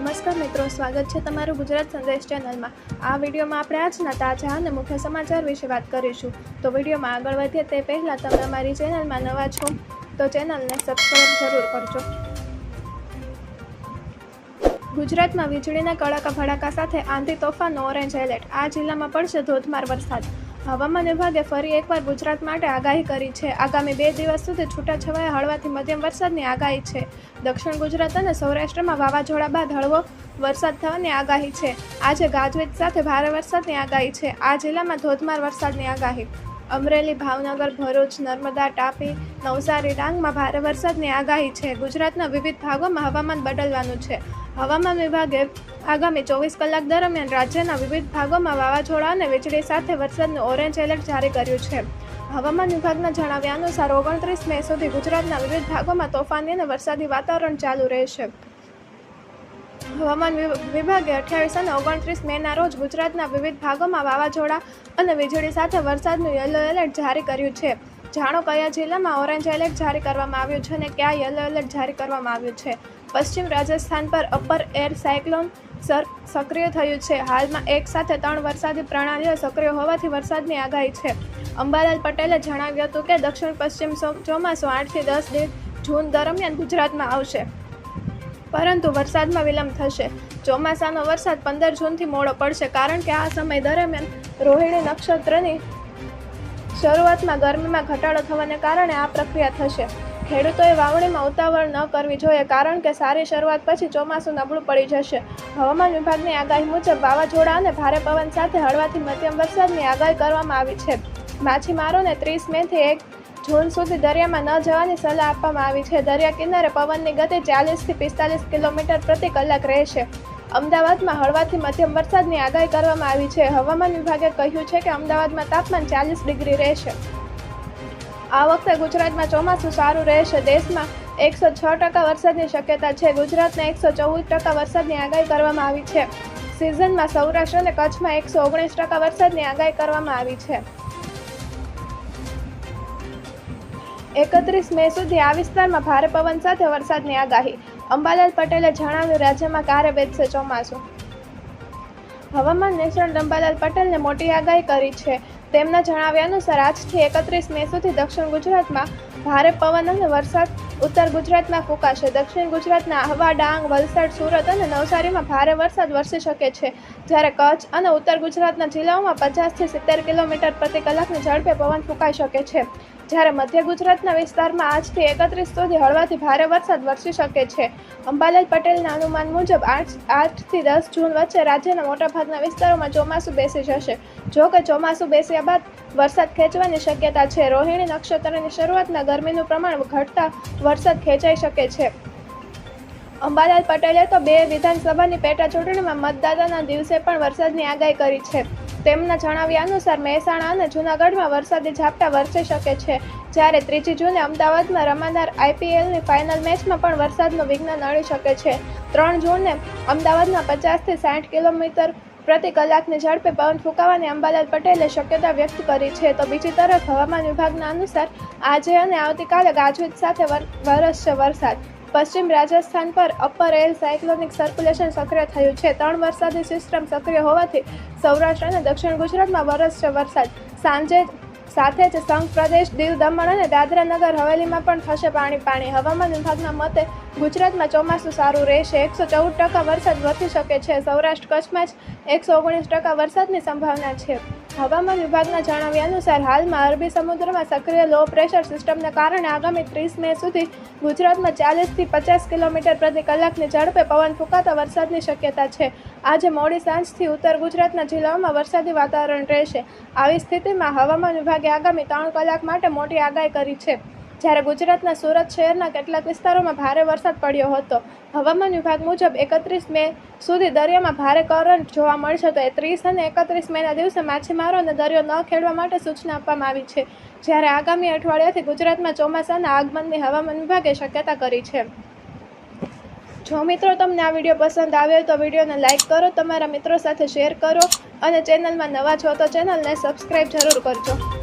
નમસ્કાર મિત્રો, સ્વાગત છે તમારું ગુજરાત સંદેશ ચેનલમાં. આ વિડીયોમાં આપણે આજના તાજા અને મુખ્ય સમાચાર વિશે વાત કરીશું. તો વિડીયોમાં આગળ વધીએ તે પહેલાં તમે અમારી ચેનલમાં નવા છો, તો ચેનલને સબસ્ક્રાઈબ જરૂર કરજો. ગુજરાતમાં વીજળીના કડાકા ભડાકા સાથે આંધી તોફાનનો ઓરેન્જ એલર્ટ. આ જિલ્લામાં પડશે ધોધમાર વરસાદ. હવામાન વિભાગે ફરી એકવાર ગુજરાત માટે આગાહી કરી છે. આગામી બે દિવસ સુધી છૂટાછવાયા હળવાથી મધ્યમ વરસાદની આગાહી છે. દક્ષિણ ગુજરાત અને સૌરાષ્ટ્રમાં વાવાઝોડા બાદ હળવો વરસાદ થવાની આગાહી છે. આજે ગાજવીજ સાથે ભારે વરસાદની આગાહી છે. આ જિલ્લામાં ધોધમાર વરસાદની આગાહી. અમરેલી, ભાવનગર, ભરૂચ, નર્મદા, તાપી, નવસારી, ડાંગમાં ભારે વરસાદની આગાહી છે. ગુજરાતના વિવિધ ભાગોમાં હવામાન બદલવાનું છે. હવામાન વિભાગે આગામી ચોવીસ કલાક દરમિયાન રાજ્યના વિવિધ ભાગોમાં વાવાઝોડા અને વીજળી સાથે વરસાદનું ઓરેન્જ એલર્ટ જારી કર્યું છે. હવામાન વિભાગના જણાવ્યા અનુસાર ઓગણત્રીસ મે સુધી ગુજરાતના વિવિધ ભાગોમાં તોફાની અને વરસાદી વાતાવરણ ચાલુ રહેશે. હવામાન વિભાગે અઠ્યાવીસ અને ઓગણત્રીસ મેના રોજ ગુજરાતના વિવિધ ભાગોમાં વાવાઝોડા અને વીજળી સાથે વરસાદનું યલો એલર્ટ જારી કર્યું છે. જાણો કયા જિલ્લામાં ઓરેન્જ એલર્ટ જારી કરવામાં આવ્યું છે અને કયા યલો એલર્ટ જારી કરવામાં આવ્યું છે? પશ્ચિમ રાજસ્થાન પર અપર એર સાયક્લોન સર, સક્રિય થયું છે. હાલમાં એક સાથે ત્રણ વરસાદી પ્રણાલીઓ સક્રિય હોવાથી વરસાદની આગાહી છે. અંબાલાલ પટેલે જણાવ્યું હતું કે દક્ષિણ પશ્ચિમ ચોમાસું આઠથી દસ જૂન દરમિયાન ગુજરાતમાં આવશે. પરંતુ વરસાદમાં વિલંબ થશે. ચોમાસાનો વરસાદ પંદર જૂનથી મોડો પડશે કારણ કે આ સમય દરમિયાન રોહિણી નક્ષત્રની શરૂઆતમાં ગરમીમાં ઘટાડો થવાને કારણે આ પ્રક્રિયા થશે. ખેડૂતોએ વાવણીમાં ઉતાવળ ન કરવી જોઈએ કારણ કે સારી શરૂઆત પછી ચોમાસું નબળું પડી જશે. હવામાન વિભાગની આગાહી મુજબ વાવાઝોડા અને ભારે પવન સાથે હળવાથી મધ્યમ વરસાદની આગાહી કરવામાં આવી છે. માછીમારોને ત્રીસ મેથી એક જૂન સુધી દરિયામાં ન જવાની સલાહ આપવામાં આવી છે. દરિયા કિનારે પવનની ગતિ ચાલીસથી પિસ્તાલીસ કિલોમીટર પ્રતિ કલાક રહેશે. અમદાવાદમાં હળવાથી મધ્યમ વરસાદની આગાહી કરવામાં આવી છે. હવામાન વિભાગે કહ્યું છે કે અમદાવાદમાં તાપમાન ચાલીસ ડિગ્રી રહેશે. આ વખતે ગુજરાતમાં ચોમાસું સારું રહેશે. દેશમાં એકસો છ ટકા વરસાદની શક્યતા છે. ગુજરાતને એકસો ચૌદ ટકા વરસાદની આગાહી કરવામાં આવી છે. સિઝનમાં સૌરાષ્ટ્ર અને કચ્છમાં એકસો ઓગણીસ ટકા વરસાદની આગાહી કરવામાં આવી છે. એકત્રીસ મે સુધી આ વિસ્તારમાં ભારે પવન સાથે વરસાદની આગાહી. અંબાલાલ પટેલે જણાવ્યું, રાજ્યમાં કારે બેસશે ચોમાસું. હવામાન નિષ્ણાત રંભાલાલ પટેલને મોટી આગાહી કરી છે. તેમના જણાવ્યા અનુસાર આજથી એકત્રીસ મે સુધી દક્ષિણ ગુજરાતમાં ભારે પવન અને વરસાદ, ઉત્તર ગુજરાતમાં ફૂંકાશે. દક્ષિણ ગુજરાતના હવા, ડાંગ, વલસાડ, સુરત અને નવસારીમાં ભારે વરસાદ વરસી શકે છે. જ્યારે કચ્છ અને ઉત્તર ગુજરાતના જિલ્લાઓમાં પચાસથી સિત્તેર કિલોમીટર પ્રતિ કલાકની ઝડપે પવન ફૂંકાઈ શકે છે. જ્યારે મધ્ય ગુજરાતના વિસ્તારમાં આજથી એકત્રીસ સુધી હળવાથી ભારે વરસાદ વરસી શકે છે. અંબાલાલ પટેલના અનુમાન મુજબ આઠ આઠથી દસ જૂન વચ્ચે રાજ્યના મોટાભાગના વિસ્તારોમાં ચોમાસું બેસી જશે. જો કે ચોમાસું બેસ્યા બાદ વરસાદ ખેંચવાની શક્યતા છે. રોહિણી નક્ષત્રની શરૂઆતના ગરમીનું પ્રમાણ ઘટતા વરસાદ ખેંચાઈ શકે છે. અંબાલાલ પટેલે તો બે વિધાનસભાની પેટા ચૂંટણીમાં મતદાતાના દિવસે પણ વરસાદની આગાહી કરી છે. તેમના જણાવ્યા અનુસાર મહેસાણા અને જૂનાગઢમાં વરસાદી ઝાપટા વરસી શકે છે. જ્યારે ત્રીજી જૂને અમદાવાદમાં રમાનાર આઈપીએલની ફાઇનલ મેચમાં પણ વરસાદનું વિઘ્ન નડી શકે છે. ત્રણ જૂને અમદાવાદમાં પચાસથી સાઠ કિલોમીટર પ્રતિ કલાકની ઝડપે પવન ફૂંકાવાની અંબાલાલ પટેલે શક્યતા વ્યક્ત કરી છે. તો બીજી તરફ હવામાન વિભાગના અનુસાર આજે અને આવતીકાલે ગાજવીજ સાથે વરસશે વરસાદ. પશ્ચિમ રાજસ્થાન પર અપર એર સાયક્લોનિક સર્ક્યુલેશન સક્રિય થયું છે. ત્રણ વરસાદી સિસ્ટમ સક્રિય હોવાથી સૌરાષ્ટ્ર અને દક્ષિણ ગુજરાતમાં વરસશે વરસાદ. સાંજે સાથે જ સંઘ પ્રદેશ, દીવ, દમણ અને દાદરા નગર હવેલીમાં પણ થશે પાણી પાણી. હવામાન વિભાગના મતે ગુજરાતમાં ચોમાસું સારું રહેશે. એકસો ચૌદ ટકા વરસાદ વધી શકે છે. સૌરાષ્ટ્ર કચ્છમાં જ એકસો ઓગણીસ ટકા વરસાદની સંભાવના છે. હવામાન વિભાગના જણાવ્યા અનુસાર, હાલમાં અરબી સમુદ્રમાં સક્રિય લો પ્રેશર સિસ્ટમને કારણે આગામી ત્રીસ મે સુધી ગુજરાતમાં ચાલીસથી પચાસ કિલોમીટર પ્રતિ કલાકની ઝડપે પવન ફૂંકાતા વરસાદની શક્યતા છે. આજે મોડી સાંજથી ઉત્તર ગુજરાતના જિલ્લાઓમાં વરસાદી વાતાવરણ રહેશે. આવી સ્થિતિમાં હવામાન વિભાગે આગામી ત્રણ કલાક માટે મોટી આગાહી કરી છે. જ્યારે ગુજરાતના સુરત શહેરના કેટલાક વિસ્તારોમાં ભારે વરસાદ પડ્યો હતો. હવામાન વિભાગ મુજબ એકત્રીસ મે સુધી દરિયામાં ભારે કરંટ જોવા મળશે તો એ ત્રીસ અને એકત્રીસ મેના દિવસે માછીમારોને દરિયો ન ખેડવા માટે સૂચના આપવામાં આવી છે. જ્યારે આગામી અઠવાડિયાથી ગુજરાતમાં ચોમાસાના આગમનની હવામાન વિભાગે શક્યતા કરી છે. જો મિત્રો તમને આ વીડિયો પસંદ આવ્યો તો વિડીયોને લાઇક કરો, તમારા મિત્રો સાથે શેર કરો અને ચેનલમાં નવા છો તો ચેનલને સબસ્ક્રાઈબ જરૂર કરજો.